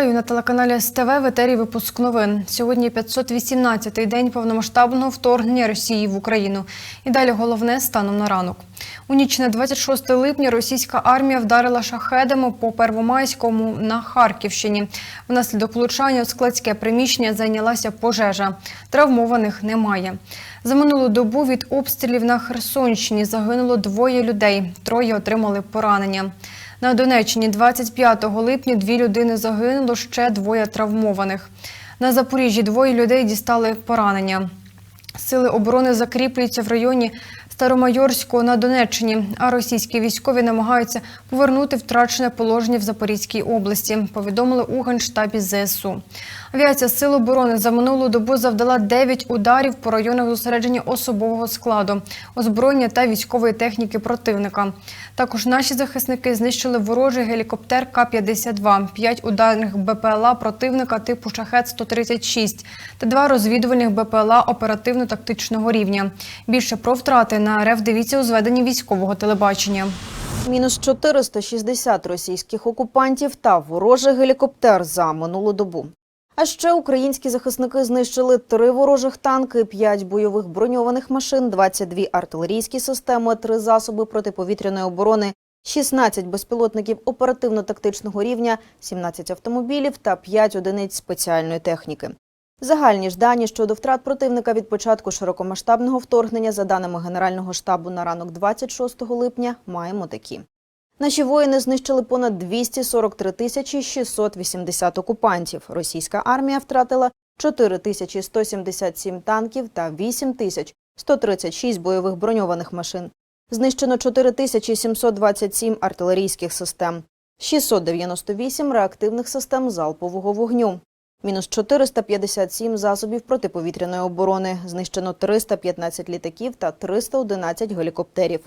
Вітаю на телеканалі СТВ в етері випуск новин. Сьогодні 518-й день повномасштабного вторгнення Росії в Україну. І далі головне станом на ранок. У ніч на 26 липня російська армія вдарила шахедами по Первомайському на Харківщині. Внаслідок влучання у складське приміщення зайнялася пожежа. Травмованих немає. За минулу добу від обстрілів на Херсонщині загинуло двоє людей. Троє отримали поранення. На Донеччині 25 липня дві людини загинуло, ще двоє травмованих. На Запоріжжі двоє людей дістали поранення. Сили оборони закріплюються в районі Старомайорського на Донеччині, а російські військові намагаються повернути втрачене положення в Запорізькій області, повідомили у Генштабі ЗСУ. Авіація Сил оборони за минулу добу завдала 9 ударів по районах зосередження особового складу, озброєння та військової техніки противника. Також наші захисники знищили ворожий гелікоптер К-52, 5 ударних БПЛА противника типу «Шахет-136» та два розвідувальних БПЛА оперативно-тактичного рівня. Більше про втрати на РФ дивіться у зведенні військового телебачення. Мінус 460 російських окупантів та ворожий гелікоптер за минулу добу. А ще українські захисники знищили три ворожих танки, п'ять бойових броньованих машин, 22 артилерійські системи, три засоби протиповітряної оборони, 16 безпілотників оперативно-тактичного рівня, 17 автомобілів та 5 одиниць спеціальної техніки. Загальні ж дані щодо втрат противника від початку широкомасштабного вторгнення, за даними Генерального штабу на ранок 26 липня, маємо такі. Наші воїни знищили понад 243 тисячі 680 окупантів. Російська армія втратила 4 тисячі 177 танків та 8 тисяч 136 бойових броньованих машин. Знищено 4 тисячі 727 артилерійських систем, 698 реактивних систем залпового вогню. Мінус 457 засобів протиповітряної оборони, знищено 315 літаків та 311 гелікоптерів.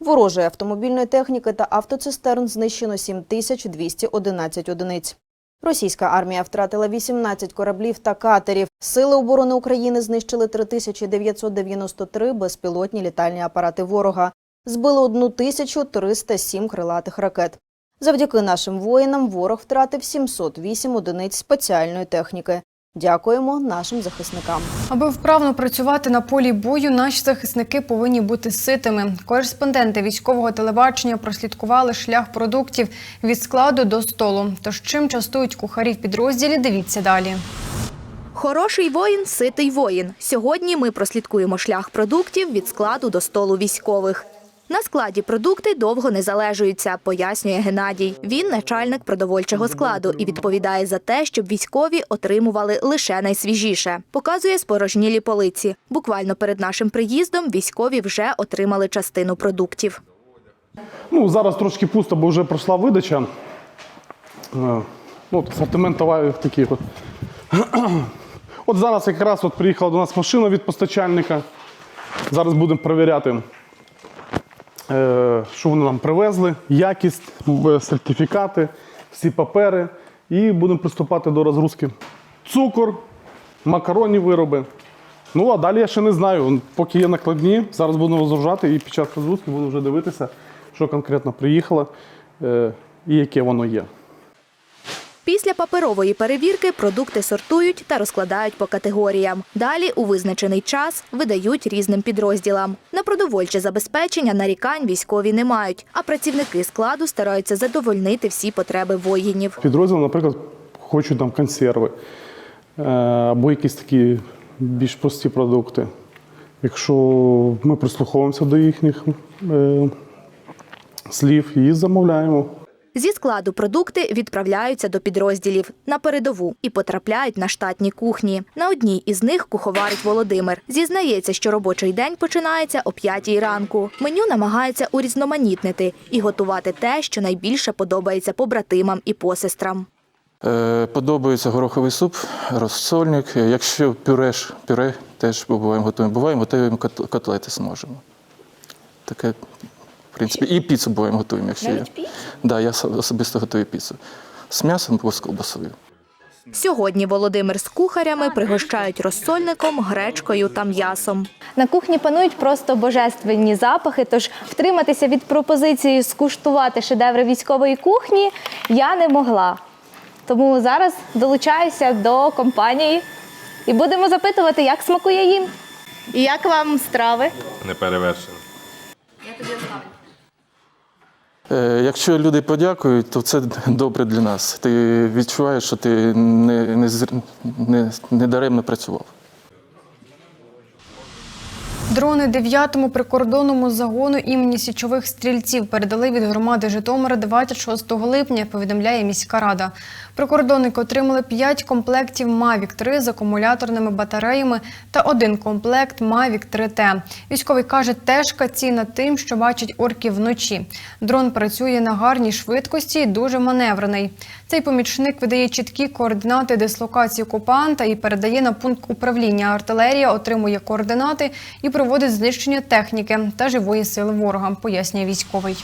Ворожої автомобільної техніки та автоцистерн знищено 7211 одиниць. Російська армія втратила 18 кораблів та катерів. Сили оборони України знищили 3993 безпілотні літальні апарати ворога. Збили 1307 крилатих ракет. Завдяки нашим воїнам ворог втратив 708 одиниць спеціальної техніки. Дякуємо нашим захисникам. Аби вправно працювати на полі бою, наші захисники повинні бути ситими. Кореспонденти військового телебачення прослідкували шлях продуктів від складу до столу. Тож чим частують кухарі в підрозділі, дивіться далі. Хороший воїн, ситий воїн. Сьогодні ми прослідкуємо шлях продуктів від складу до столу військових. На складі продукти довго не залежуються, пояснює Геннадій. Він начальник продовольчого складу і відповідає за те, щоб військові отримували лише найсвіжіше. Показує спорожнілі полиці. Буквально перед нашим приїздом військові вже отримали частину продуктів. Ну, зараз трошки пусто, бо вже пройшла видача. Е, Ну, асортимент товарів такий. От. От зараз якраз от приїхала до нас машина від постачальника. Зараз будемо перевіряти, що вони нам привезли, якість, е, сертифікати, всі папери. І будемо приступати до розгрузки. Цукор, макаронні вироби. Ну, а далі я ще не знаю. Поки є накладні, зараз будемо розгружати і під час розгрузки буду вже дивитися, що конкретно приїхало е, і яке воно є. Після паперової перевірки продукти сортують та розкладають по категоріям. Далі у визначений час видають різним підрозділам. На продовольче забезпечення нарікань військові не мають, а працівники складу стараються задовольнити всі потреби воїнів. Підрозділ, наприклад, хочуть там консерви е, або якісь такі більш прості продукти. Якщо ми прислуховуємося до їхніх е, слів і замовляємо. Зі складу продукти відправляються до підрозділів на передову і потрапляють на штатні кухні. На одній із них куховарить Володимир. Зізнається, що робочий день починається о п'ятій ранку. Меню намагається урізноманітнити і готувати те, що найбільше подобається побратимам і посестрам. Е, Подобається гороховий суп, розсольник. Е, Якщо пюреш, пюре теж буваємо готуємо. Буваємо готуємо кот- котлети зможемо. Таке, в принципі, і піцу буваємо готуємо, якщо є. Так, да, я особисто готую піцу. З м'ясом або з колбасою. Сьогодні Володимир з кухарями пригощають розсольником, гречкою та м'ясом. На кухні панують просто божественні запахи. Тож втриматися від пропозиції скуштувати шедеври військової кухні я не могла. Тому зараз долучаюся до компанії і будемо запитувати, як смакує їм. І як вам страви? не перевершено. Е, Якщо люди подякують, то це добре для нас. Ти відчуваєш, що ти не, не, не, не даремно працював. Дрони 9-му прикордонному загону імені січових стрільців передали від громади Житомира 26 липня, повідомляє міська рада. Прикордонники отримали 5 комплектів Mavic 3 з акумуляторними батареями та один комплект Mavic 3T. Військовий каже, теж ціна тим, що бачить орків вночі. Дрон працює на гарній швидкості і дуже маневрений. Цей помічник видає чіткі координати дислокації окупанта і передає на пункт управління. Артилерія отримує координати і проводить знищення техніки та живої сили ворога, пояснює військовий.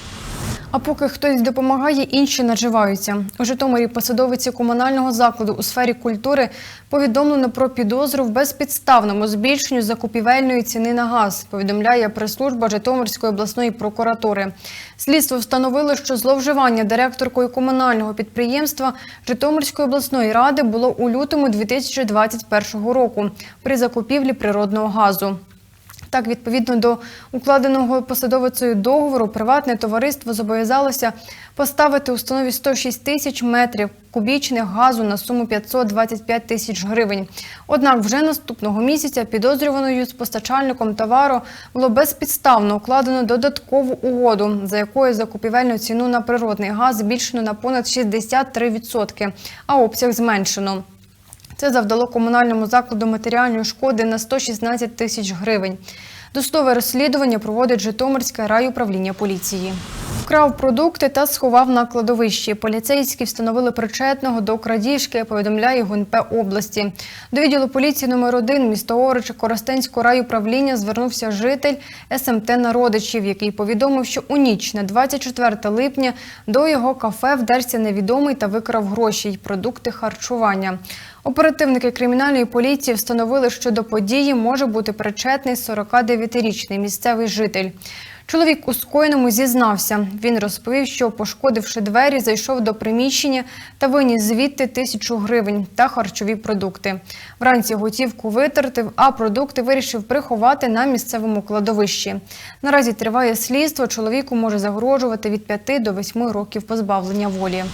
А поки хтось допомагає, інші наживаються. У Житомирі посадовиці комунального закладу у сфері культури повідомлено про підозру в безпідставному збільшенню закупівельної ціни на газ, повідомляє прес-служба Житомирської обласної прокуратури. Слідство встановило, що зловживання директоркою комунального підприємства Житомирської обласної ради було у лютому 2021 року при закупівлі природного газу. Так, відповідно до укладеного посадовицею договору, приватне товариство зобов'язалося поставити установі 106 тисяч метрів кубічних газу на суму 525 тисяч гривень. Однак вже наступного місяця підозрюваною з постачальником товару було безпідставно укладено додаткову угоду, за якою закупівельну ціну на природний газ збільшено на понад 63%, а обсяг зменшено. Це завдало комунальному закладу матеріальної шкоди на 116 тисяч гривень. Досудове розслідування проводить Житомирське райуправління поліції. Вкрав продукти та сховав на кладовищі. Поліцейські встановили причетного до крадіжки, повідомляє ГУНП області. До відділу поліції номер 1 місто Орич Коростенського райуправління звернувся житель СМТ Народичів, який повідомив, що у ніч на 24 липня до його кафе вдерся невідомий та викрав гроші й продукти харчування. Оперативники кримінальної поліції встановили, що до події може бути причетний 49-річний місцевий житель. Чоловік у скоєному зізнався. Він розповів, що, пошкодивши двері, зайшов до приміщення та виніс звідти тисячу гривень та харчові продукти. Вранці готівку витратив, а продукти вирішив приховати на місцевому кладовищі. Наразі триває слідство. Чоловіку може загрожувати від 5 до 8 років позбавлення волі.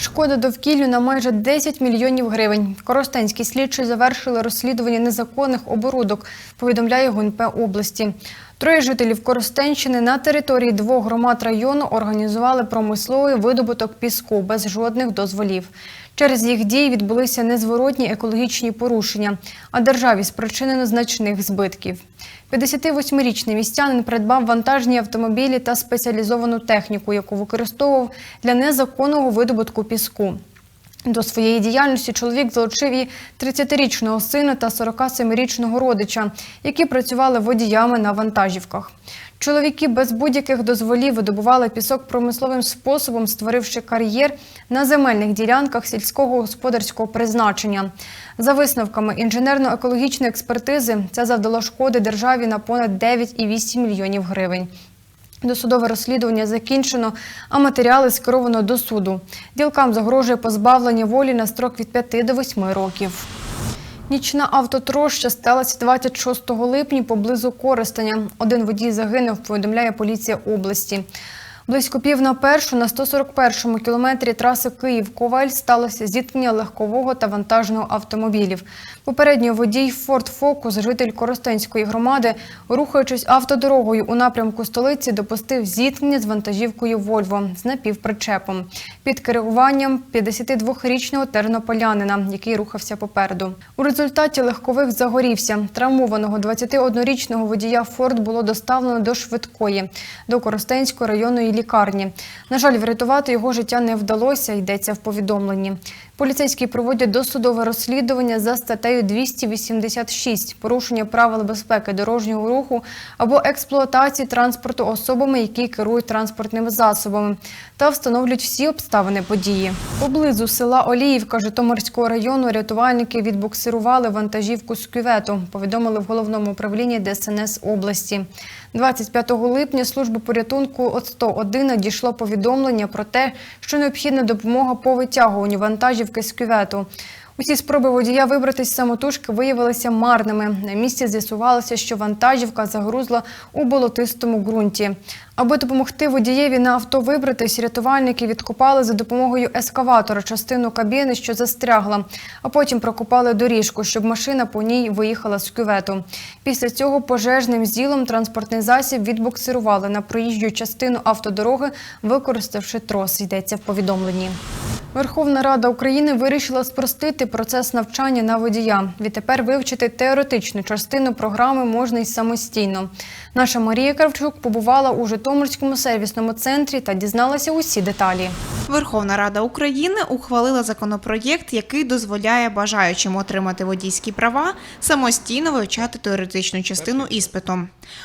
Шкода довкіллю на майже 10 мільйонів гривень. Коростенські слідчі завершили розслідування незаконних оборудок, повідомляє ГУНП області. Троє жителів Коростенщини на території двох громад району організували промисловий видобуток піску без жодних дозволів. Через їх дії відбулися незворотні екологічні порушення, а державі спричинено значних збитків. 58-річний містянин придбав вантажні автомобілі та спеціалізовану техніку, яку використовував для незаконного видобутку піску. До своєї діяльності чоловік залучив і 30-річного сина та 47-річного родича, які працювали водіями на вантажівках. Чоловіки без будь-яких дозволів видобували пісок промисловим способом, створивши кар'єр на земельних ділянках сільського господарського призначення. За висновками інженерно-екологічної експертизи, це завдало шкоди державі на понад 9,8 мільйонів гривень. Досудове розслідування закінчено, а матеріали скеровано до суду. Ділкам загрожує позбавлення волі на строк від 5 до 8 років. Нічна автотроща сталася 26 липня поблизу Коростеня. Один водій загинув, повідомляє поліція області. Близько пів на першу на 141-му кілометрі траси Київ-Коваль сталося зіткнення легкового та вантажного автомобілів. Попередньо водій Ford Focus, житель Коростенської громади, рухаючись автодорогою у напрямку столиці, допустив зіткнення з вантажівкою Вольво з напівпричепом під керуванням 52-річного тернополянина, який рухався попереду. У результаті легкових загорівся. Травмованого 21-річного водія Форд було доставлено до швидкої до Коростенської районної лікарні. На жаль, врятувати його життя не вдалося, йдеться в повідомленні. Поліцейські проводять досудове розслідування за статтею 286 порушення правил безпеки дорожнього руху або експлуатації транспорту особами, які керують транспортними засобами, та встановлюють всі обставини події. Поблизу села Оліївка Житомирського району рятувальники відбуксирували вантажівку з кювету, повідомили в головному управлінні ДСНС області. 25 липня служби порятунку от 101 надійшло повідомлення про те, що необхідна допомога по витягуванню вантажівки витівки з кювету. Усі спроби водія вибратись самотужки виявилися марними. На місці з'ясувалося, що вантажівка загрузла у болотистому ґрунті. Аби допомогти водієві на авто вибратись, рятувальники відкопали за допомогою ескаватора частину кабіни, що застрягла, а потім прокопали доріжку, щоб машина по ній виїхала з кювету. Після цього пожежним зілом транспортний засіб відбуксирували на проїжджу частину автодороги, використавши трос. Йдеться в повідомленні. Верховна Рада України вирішила спростити процес навчання на водія. Відтепер вивчити теоретичну частину програми можна й самостійно. Наша Марія Кравчук побувала у Житомирському сервісному центрі та дізналася усі деталі. Верховна Рада України ухвалила законопроєкт, який дозволяє бажаючим отримати водійські права самостійно вивчати теоретичну частину іспиту.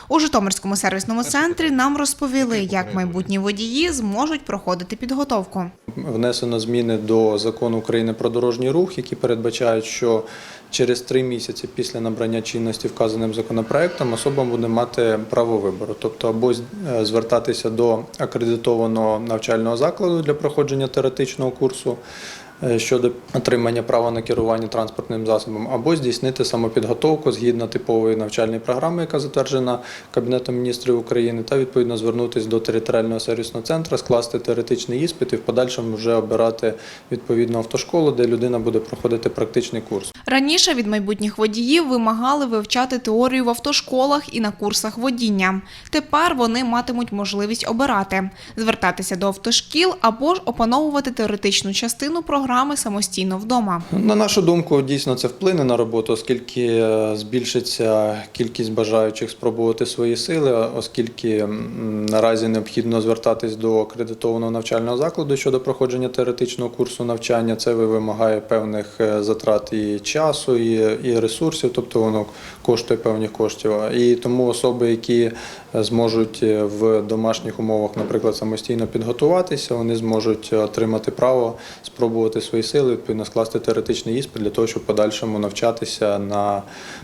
У Житомирському сервісному центрі нам розповіли, як майбутні водії зможуть проходити підготовку. Внесено зміни до закону України про дорожній рух, які передбачають, що через три місяці після набрання чинності вказаним законопроектом особа буде мати право вибору, тобто або е, звертатися до акредитованого навчального закладу для проходження теоретичного курсу. Е, Щодо отримання права на керування транспортним засобом, або здійснити самопідготовку згідно типової навчальної програми, яка затверджена Кабінетом міністрів України, та відповідно звернутися до територіального сервісного центру, скласти теоретичний іспит і в подальшому вже обирати відповідну автошколу, де людина буде проходити практичний курс. Раніше від майбутніх водіїв вимагали вивчати теорію в автошколах і на курсах водіння. Тепер вони матимуть можливість обирати звертатися до автошкіл або ж опановувати теоретичну частину програми самостійно вдома. На нашу думку, дійсно це вплине на роботу, оскільки е, збільшиться кількість бажаючих спробувати свої сили, оскільки наразі необхідно звертатись до акредитованого навчального закладу щодо проходження теоретичного курсу навчання. Це вимагає певних е, затрат і часу, і ресурсів, тобто воно коштує певних коштів. І тому особи, які е, зможуть е, в домашніх умовах, наприклад, самостійно підготуватися, вони зможуть отримати право спробувати свої сили, відповідно скласти теоретичний іспит для того, щоб подальшому навчатися на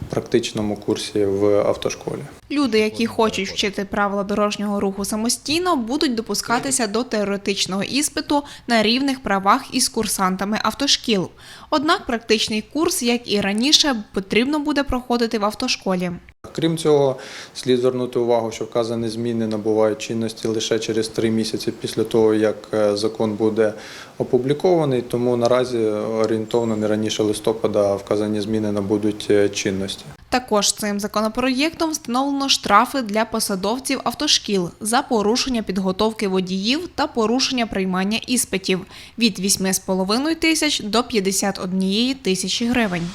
практичному курсі в автошколі. Люди, які хочуть вчити правила дорожнього руху самостійно, будуть допускатися до теоретичного іспиту на рівних правах із курсантами автошкіл. Однак практичний курс, як і раніше, потрібно буде проходити в автошколі. Крім цього, слід звернути увагу, що вказані зміни набувають чинності лише через три місяці після того, як е, закон буде опублікований. Тому наразі орієнтовно не раніше листопада вказані зміни набудуть е, чинності. Також цим законопроєктом встановлено штрафи для посадовців автошкіл за порушення підготовки водіїв та порушення приймання іспитів від 8,5 тисяч до 51 тисячі гривень.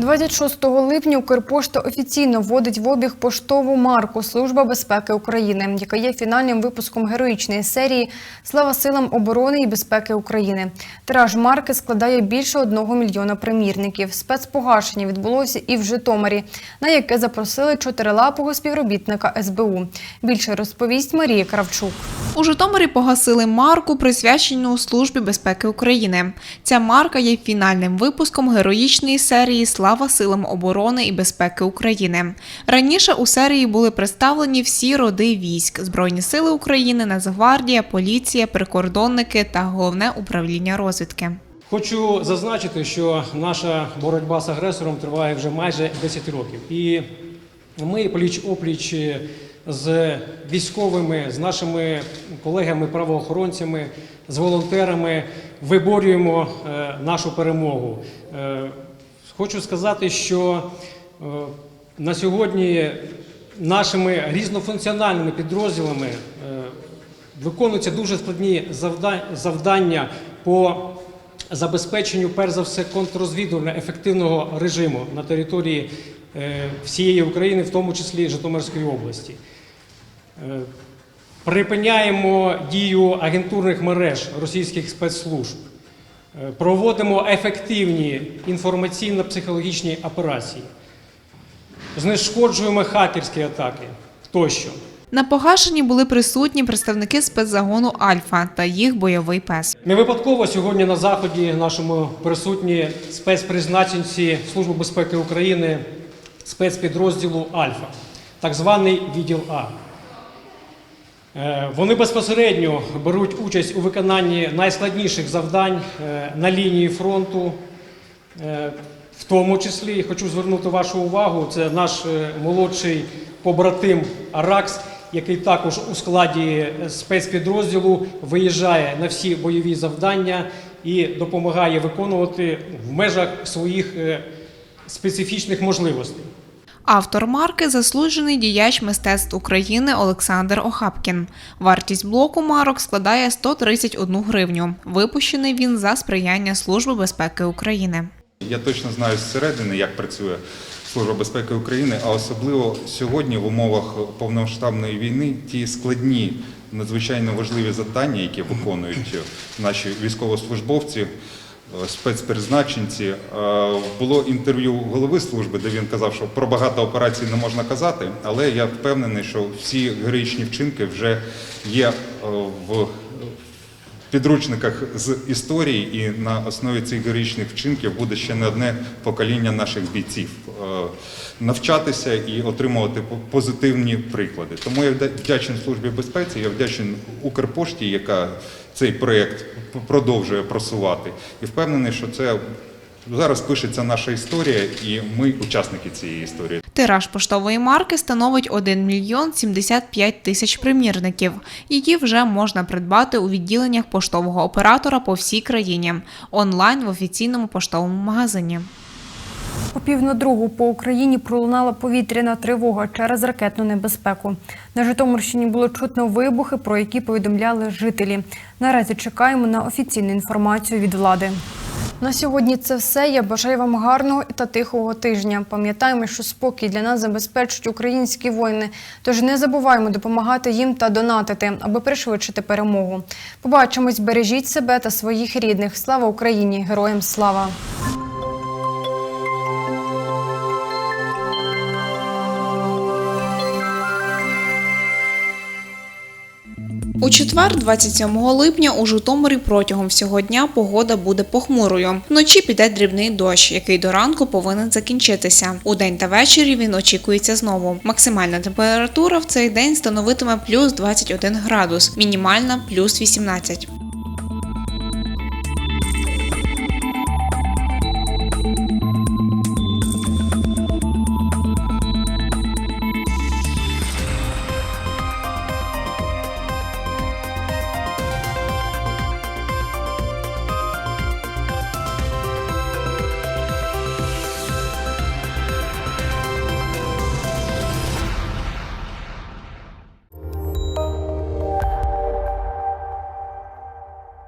26 липня Укрпошта офіційно вводить в обіг поштову марку Служба безпеки України, яка є фінальним випуском героїчної серії Слава силам оборони і безпеки України. Тираж марки складає більше одного мільйона примірників. Спецпогашення відбулося і в Житомирі, на яке запросили чотирилапого співробітника СБУ. Більше розповість Марія Кравчук. У Житомирі погасили марку, присвячену Службі безпеки України. Ця марка є фінальним випуском героїчної серії Слава силам оборони і безпеки України. Раніше у серії були представлені всі роди військ: Збройні сили України, Нацгвардія, поліція, прикордонники та головне управління розвідки. Хочу зазначити, що наша боротьба з агресором триває вже майже 10 років. І ми пліч опліч з військовими, з нашими колегами-правоохоронцями, з волонтерами виборюємо е, нашу перемогу. Е, Хочу сказати, що е, на сьогодні нашими різнофункціональними підрозділами виконуються дуже складні завда- завдання по забезпеченню, перш за все, контррозвідувально ефективного режиму на території всієї України, в тому числі Житомирської області. Е, Припиняємо дію агентурних мереж російських спецслужб. Е, Проводимо ефективні інформаційно-психологічні операції. Знешкоджуємо хакерські атаки тощо. На погашенні були присутні представники спецзагону Альфа та їх бойовий пес. Не випадково сьогодні на заході нашому присутні спецпризначенці Служби безпеки України спецпідрозділу Альфа, так званий відділ А. Е, Вони безпосередньо беруть участь у виконанні найскладніших завдань е, на лінії фронту. Е, В тому числі хочу звернути вашу увагу, це наш молодший побратим Аракс, який також у складі спецпідрозділу виїжджає на всі бойові завдання і допомагає виконувати в межах своїх специфічних можливостей. Автор марки заслужений діяч мистецтв України Олександр Охапкін. Вартість блоку марок складає 131 гривню. Випущений він за сприяння Служби безпеки України. Я точно знаю зсередини, як працює Служба безпеки України, а особливо сьогодні в умовах повномасштабної війни ті складні, надзвичайно важливі завдання, які виконують наші військовослужбовці, спецпризначенці. Е, Було інтерв'ю голови служби, де він казав, що про багато операцій не можна казати, але я впевнений, що всі героїчні вчинки вже є е, в підручниках з історії, і на основі цих героїчних вчинків буде ще не одне покоління наших бійців е, навчатися і отримувати по- позитивні приклади. Тому я вдячний службі безпеці, я вдячний Укрпошті, яка цей проєкт продовжує просувати, і впевнений, що це зараз пишеться наша історія, і ми учасники цієї історії. Тираж поштової марки становить 1 мільйон 75 тисяч примірників. Її вже можна придбати у відділеннях поштового оператора по всій країні, онлайн в офіційному поштовому магазині. О пів на другу по Україні пролунала повітряна тривога через ракетну небезпеку. На Житомирщині було чутно вибухи, про які повідомляли жителі. Наразі чекаємо на офіційну інформацію від влади. На сьогодні це все. Я бажаю вам гарного та тихого тижня. Пам'ятаємо, що спокій для нас забезпечують українські воїни. Тож не забуваємо допомагати їм та донатити, аби пришвидшити перемогу. Побачимось, бережіть себе та своїх рідних. Слава Україні! Героям слава! У четвер, 27 липня, у Житомирі протягом всього дня погода буде похмурою. Вночі піде дрібний дощ, який до ранку повинен закінчитися. У день та ввечері він очікується знову. Максимальна температура в цей день становитиме плюс 21 градус, мінімальна плюс 18.